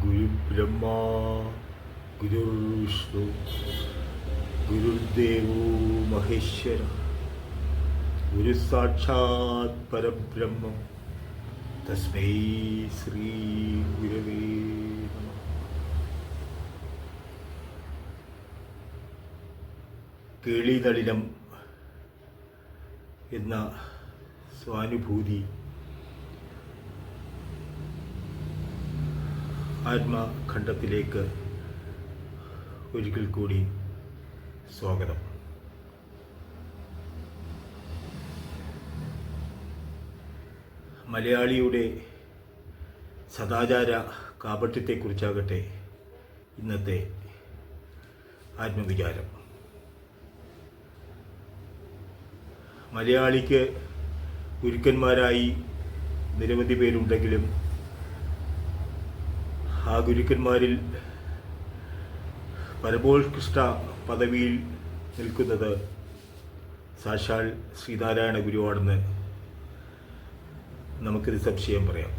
ഗുരുബ്രഹ്മ ഗുരുവിഷ്ണു ഗുരുദേവോ മഹേശ്വര. ഗുരു സാക്ഷാത് പരബ്രഹ്മം. തസ്മൈ ശ്രീ ഗുരവേ കേളിനളിനം എന്ന സ്വാനുഭൂതി. ആത്മഖണ്ഡത്തിലേക്ക് ഒരിക്കൽ കൂടി സ്വാഗതം. മലയാളിയുടെ സദാചാര കാപട്യത്തെക്കുറിച്ചാകട്ടെ ഇന്നത്തെ ആത്മവിചാരം. മലയാളിക്ക് ഗുരുക്കന്മാരായി നിരവധി പേരുണ്ടെങ്കിലും ആ ഗുരുക്കന്മാരിൽ പരമോത്കൃഷ്ട പദവിയിൽ നിൽക്കുന്നത് സാക്ഷാൽ ശ്രീനാരായണ ഗുരുവാണെന്ന് നമുക്കിത് സംശയം പറയാം.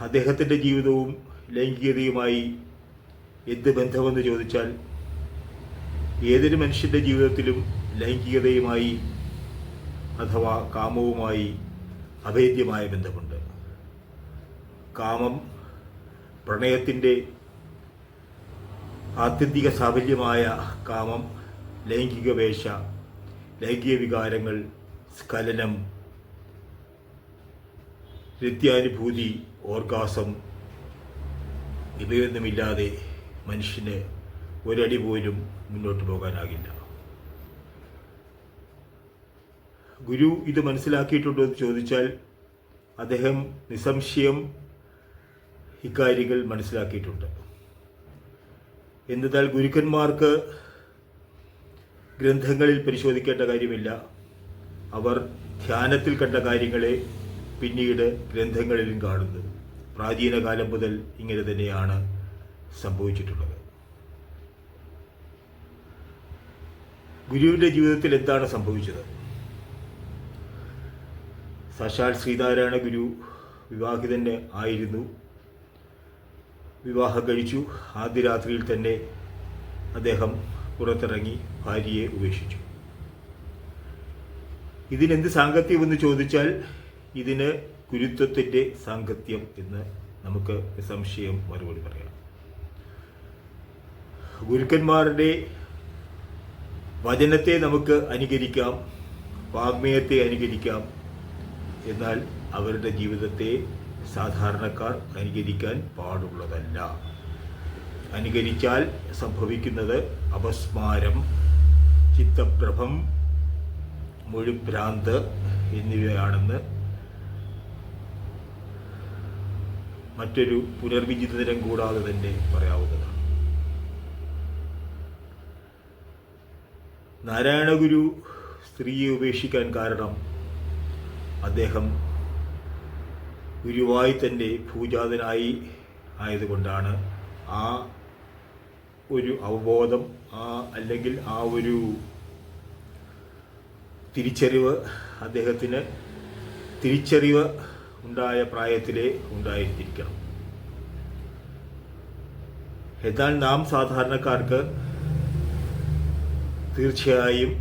അദ്ദേഹത്തിന്റെ ജീവിതവും ലൈംഗികതയുമായി എന്ത് ബന്ധമെന്ന് ചോദിച്ചാൽ ഏതൊരു മനുഷ്യന്റെ ജീവിതത്തിലും ലൈംഗികതയുമായി അഥവാ കാമവുമായി അഭേദ്യമായ ബന്ധമുണ്ട്. കാമം പ്രണയത്തിന്റെ ആത്യന്തിക സാഫല്യമായ കാമം ലൈംഗിക വേഷ ലൈംഗിക വികാരങ്ങൾ സ്ഖലനം നിത്യാനുഭൂതി ഓർഗാസം ഇവയൊന്നുമില്ലാതെ മനുഷ്യന് ഒരടി പോലും മുന്നോട്ട് പോകാനാകില്ല. ഗുരു ഇത് മനസ്സിലാക്കിയിട്ടുണ്ടോ എന്ന് ചോദിച്ചാൽ അദ്ദേഹം നിസ്സംശയം ഇക്കാര്യങ്ങൾ മനസ്സിലാക്കിയിട്ടുണ്ട്. എന്നാൽ ഗുരുക്കന്മാർക്ക് ഗ്രന്ഥങ്ങളിൽ പരിശോധിക്കേണ്ട കാര്യമില്ല. അവർ ധ്യാനത്തിൽ കണ്ട കാര്യങ്ങളെ പിന്നീട് ഗ്രന്ഥങ്ങളിലും കാണുന്നു പ്രാചീന കാലം മുതൽ ഇങ്ങനെ തന്നെയാണ് സംഭവിച്ചിട്ടുള്ളത്. ഗുരുവിന്റെ ജീവിതത്തിൽ എന്താണ് സംഭവിച്ചത്? സാക്ഷാൽ ശ്രീനാരായണ ഗുരു വിവാഹിതന്നെ ആയിരുന്നു. വിവാഹം കഴിച്ചു. ആദ്യ രാത്രിയിൽ തന്നെ അദ്ദേഹം പുറത്തിറങ്ങി ഭാര്യയെ ഉപേക്ഷിച്ചു. ഇതിനെന്ത് സാങ്കത്യമെന്ന് ചോദിച്ചാൽ ഇതിന് ഗുരുത്വത്തിന്റെ സാങ്കത്യം എന്ന് നമുക്ക് സംശയം മറുപടി പറയാം. ഗുരുക്കന്മാരുടെ വചനത്തെ നമുക്ക് അനുകരിക്കാം വാഗ്മയത്തെ അനുകരിക്കാം എന്നാൽ അവരുടെ ജീവിതത്തെ സാധാരണക്കാർ അനുകരിക്കാൻ പാടുള്ളതല്ല. അനുകരിച്ചാൽ സംഭവിക്കുന്നത് അപസ്മാരം ചിത്തപ്രഭം മൊഴിഭ്രാന്ത് എന്നിവയാണെന്ന് മറ്റൊരു പുനർവിചിതരം കൂടാതെ തന്നെ പറയാവുന്നതാണ്. നാരായണഗുരു സ്ത്രീയെ ഉപേക്ഷിക്കാൻ കാരണം അദ്ദേഹം ഗുരുവായി തന്നെ പൂജാതനായി ആയതുകൊണ്ടാണ് ആ ഒരു അവബോധം ആ അല്ലെങ്കിൽ ആ ഒരു തിരിച്ചറിവ് അദ്ദേഹത്തിന് തിരിച്ചറിവ് ഉണ്ടായ പ്രായത്തിലേ ഉണ്ടായിരിക്കണം. എന്നാൽ നാം സാധാരണക്കാർക്ക് തീർച്ചയായും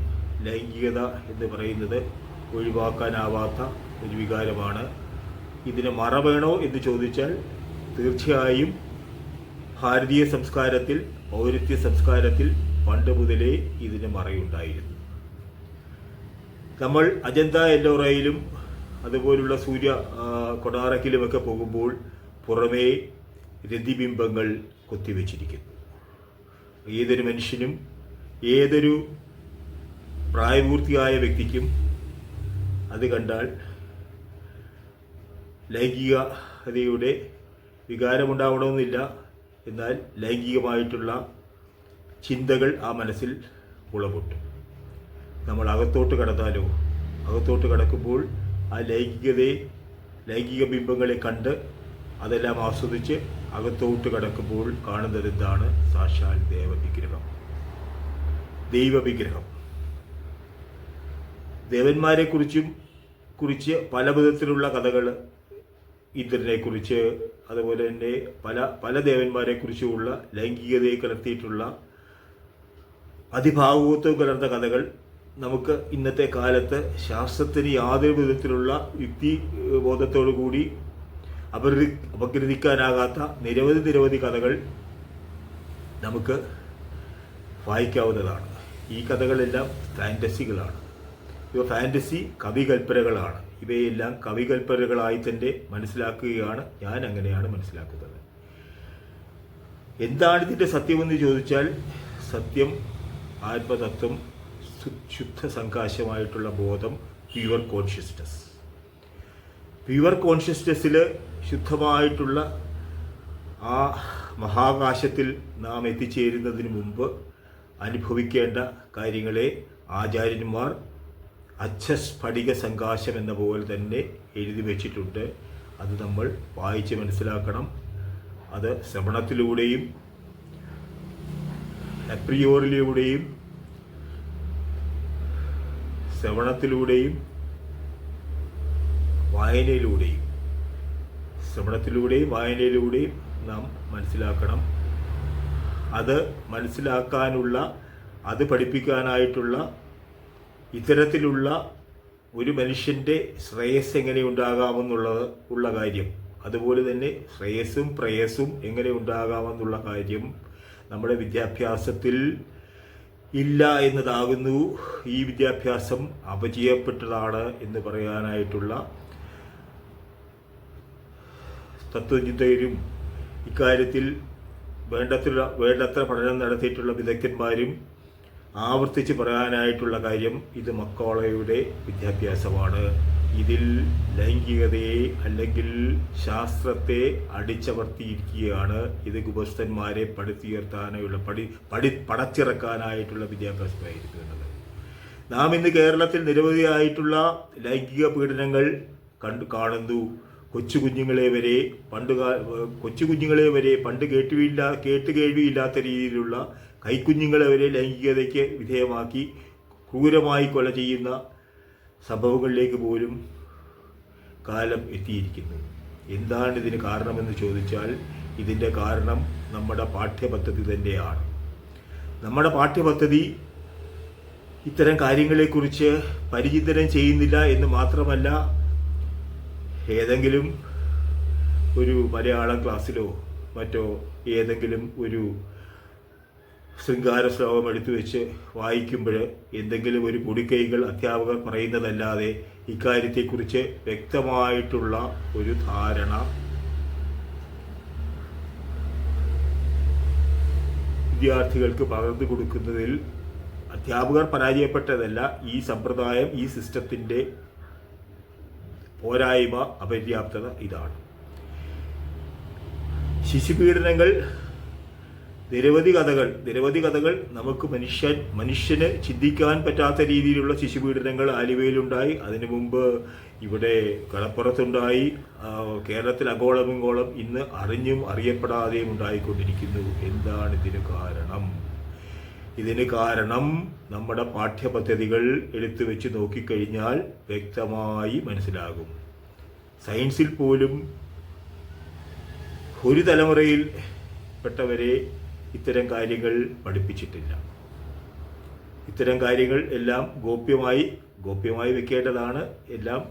ലൈംഗികത എന്ന് പറയുന്നത് ഒഴിവാക്കാനാവാത്ത ഒരു വികാരമാണ്. ഇതിന് മറ വേണോ എന്ന് ചോദിച്ചാൽ തീർച്ചയായും ഭാരതീയ സംസ്കാരത്തിൽ പൗരത്യ സംസ്കാരത്തിൽ പണ്ട് മുതലേ ഇതിന് മറയുണ്ടായിരുന്നു. നമ്മൾ അജന്ത എല്ലോറയിലും അതുപോലുള്ള സൂര്യ കൊടാറക്കിലുമൊക്കെ പോകുമ്പോൾ പുറമേ രതിബിംബങ്ങൾ കൊത്തിവെച്ചിരിക്കുന്നു. ഏതൊരു മനുഷ്യനും ഏതൊരു പ്രായപൂർത്തിയായ വ്യക്തിക്കും അത് കണ്ടാൽ ലൈംഗികതയുടെ വികാരമുണ്ടാവണമെന്നില്ല എന്നാൽ ലൈംഗികമായിട്ടുള്ള ചിന്തകൾ ആ മനസ്സിൽ ഉളപൊട്ടും നമ്മൾ അകത്തോട്ട് കടന്നാലോ? അകത്തോട്ട് കടക്കുമ്പോൾ ആ ലൈംഗികതയെ ലൈംഗിക ബിംബങ്ങളെ കണ്ട് അതെല്ലാം ആസ്വദിച്ച് അകത്തോട്ട് കടക്കുമ്പോൾ കാണുന്നത് എന്താണ് സാക്ഷാൽ ദേവവിഗ്രഹം. ദൈവവിഗ്രഹം. ദേവന്മാരെക്കുറിച്ചും കുറിച്ച് പല വിധത്തിലുള്ള കഥകൾ ഇന്ദ്രനെക്കുറിച്ച് അതുപോലെ തന്നെ പല പല ദേവന്മാരെക്കുറിച്ചുമുള്ള ലൈംഗികതയെ കലർത്തിയിട്ടുള്ള അതിഭാഗവത്വം കലർന്ന കഥകൾ നമുക്ക് ഇന്നത്തെ കാലത്ത് ശാസ്ത്രത്തിന് യാതൊരു വിധത്തിലുള്ള യുക്തി ബോധത്തോടു കൂടി അപകൃതി അപഗ്രഥിക്കാനാകാത്ത നിരവധി നിരവധി കഥകൾ നമുക്ക് വായിക്കാവുന്നതാണ്. ഈ കഥകളെല്ലാം ഫാന്റസികളാണ് ഇവ ഫാന്റസി കവികൽപ്പനകളാണ്. ഇവയെല്ലാം കവികൽപ്പനകളായി തന്നെ മനസ്സിലാക്കുകയാണ്. ഞാൻ അങ്ങനെയാണ് മനസ്സിലാക്കുന്നത്. എന്താണ് ഇതിന്റെ സത്യമെന്ന് ചോദിച്ചാൽ സത്യം ആത്മതത്വം ശുദ്ധ സംകാശമായിട്ടുള്ള ബോധം പ്യുവർ കോൺഷ്യസ്നസ് പ്യുവർ കോൺഷ്യസ്നസ്സിൽ ശുദ്ധമായിട്ടുള്ള ആ മഹാകാശത്തിൽ നാം എത്തിച്ചേരുന്നതിന് മുമ്പ് അനുഭവിക്കേണ്ട കാര്യങ്ങളെ ആചാര്യന്മാർ അച്ഛസ്ഫടിക സംകാശം എന്ന പോലെ തന്നെ എഴുതി വച്ചിട്ടുണ്ട് അത് നമ്മൾ വായിച്ച് മനസ്സിലാക്കണം. അത് ശ്രവണത്തിലൂടെയും അപ്രിയോറിലൂടെയും ശ്രവണത്തിലൂടെയും വായനയിലൂടെയും ശ്രവണത്തിലൂടെയും വായനയിലൂടെയും നാം മനസ്സിലാക്കണം. അത് മനസ്സിലാക്കാനുള്ള അത് പഠിപ്പിക്കാനായിട്ടുള്ള ഇത്തരത്തിലുള്ള ഒരു മനുഷ്യന്റെ ശ്രേയസ് എങ്ങനെ ഉണ്ടാകാമെന്നുള്ളത് ഉള്ള കാര്യം അതുപോലെ തന്നെ ശ്രേയസ്സും പ്രേയസ്സും എങ്ങനെ ഉണ്ടാകാമെന്നുള്ള കാര്യം നമ്മുടെ വിദ്യാഭ്യാസത്തിൽ ഇല്ല എന്നതാകുന്നു. ഈ വിദ്യാഭ്യാസം അപചയപ്പെട്ടതാണ് എന്ന് പറയാനായിട്ടുള്ള തത്വചിന്തയിലും ഇക്കാര്യത്തിൽ വേണ്ടത്ര വേണ്ടത്ര പഠനം നടത്തിയിട്ടുള്ള വിദഗ്ധന്മാരും ആവർത്തിച്ച് പറയാനായിട്ടുള്ള കാര്യം ഇത് മക്കോളയുടെ വിദ്യാഭ്യാസമാണ്. ഇതിൽ ലൈംഗികതയെ അല്ലെങ്കിൽ ശാസ്ത്രത്തെ അടിച്ചമർത്തിയിരിക്കുകയാണ്. ഇത് ഗുപസ്ഥന്മാരെ പടുത്തുയർത്താനുള്ള പടി പടി പടച്ചിറക്കാനായിട്ടുള്ള വിദ്യാഭ്യാസമായിരിക്കുന്നത്. നാം ഇന്ന് കേരളത്തിൽ നിരവധിയായിട്ടുള്ള ലൈംഗിക പീഡനങ്ങൾ കണ്ടു കാണുന്നു. കൊച്ചു കുഞ്ഞുങ്ങളെ വരെ പണ്ട് കൊച്ചു കുഞ്ഞുങ്ങളെ വരെ പണ്ട് കേട്ടുവില്ല കേട്ട് കേൾവിയില്ലാത്ത രീതിയിലുള്ള കൈക്കുഞ്ഞുങ്ങളെ വരെ ലൈംഗികതയ്ക്ക് വിധേയമാക്കി ക്രൂരമായി കൊല ചെയ്യുന്ന സംഭവങ്ങളിലേക്ക് പോലും കാലം എത്തിയിരിക്കുന്നു. എന്താണ് ഇതിന് കാരണമെന്ന് ചോദിച്ചാൽ ഇതിന്റെ കാരണം നമ്മുടെ പാഠ്യപദ്ധതി തന്നെയാണ്. നമ്മുടെ പാഠ്യപദ്ധതി ഇത്തരം കാര്യങ്ങളെക്കുറിച്ച് പരിചിന്തനം ചെയ്യുന്നില്ല എന്ന് മാത്രമല്ല ഏതെങ്കിലും ഒരു മലയാളം ക്ലാസ്സിലോ മറ്റോ ഏതെങ്കിലും ഒരു ശൃംഗാര ശ്ലോകം എടുത്തു വെച്ച് വായിക്കുമ്പോൾ എന്തെങ്കിലും ഒരു പൊടിക്കൈകൾ അധ്യാപകർ പറയുന്നതല്ലാതെ ഇക്കാര്യത്തെക്കുറിച്ച് വ്യക്തമായിട്ടുള്ള ഒരു ധാരണ വിദ്യാർത്ഥികൾക്ക് പകർന്നു കൊടുക്കുന്നതിൽ അധ്യാപകർ പരാജയപ്പെട്ടതല്ല ഈ സമ്പ്രദായം ഈ സിസ്റ്റത്തിന്റെ പോരായ്മ അപര്യാപ്തത ഇതാണ്. ശിശുപീഡനങ്ങൾ നിരവധി കഥകൾ നിരവധി കഥകൾ നമുക്ക് മനുഷ്യൻ മനുഷ്യന് ചിന്തിക്കാൻ പറ്റാത്ത രീതിയിലുള്ള ശിശുപീഡനങ്ങൾ ആലുവയിലുണ്ടായി. അതിനു മുമ്പ് ഇവിടെ കടപ്പുറത്തുണ്ടായി. കേരളത്തിൽ അഗോളമിങ്കോളം ഇന്ന് അറിഞ്ഞും അറിയപ്പെടാതെയും ഉണ്ടായിക്കൊണ്ടിരിക്കുന്നു. എന്താണ് ഇതിന് കാരണം? ഇതിന് കാരണം നമ്മുടെ പാഠ്യപദ്ധതികൾ എടുത്തു വെച്ച് നോക്കിക്കഴിഞ്ഞാൽ വ്യക്തമായി മനസ്സിലാകും. സയൻസിൽ പോലും ഒരു തലമുറയിൽ പെട്ടവരെ ഇത്തരം കാര്യങ്ങൾ പഠിപ്പിച്ചിട്ടില്ല. ഇത്തരം കാര്യങ്ങൾ എല്ലാം ഗോപ്യമായി ഗോപ്യമായി വെക്കേണ്ടതാണ്. എല്ലാം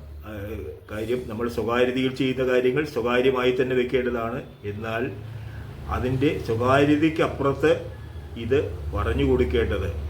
കാര്യം നമ്മൾ സ്വകാര്യതയിൽ ചെയ്യുന്ന കാര്യങ്ങൾ സ്വകാര്യമായി തന്നെ വെക്കേണ്ടതാണ്. എന്നാൽ അതിന്റെ സ്വകാര്യതയ്ക്കപ്പുറത്ത് ഇത് പറഞ്ഞു കൊടുക്കേണ്ടത്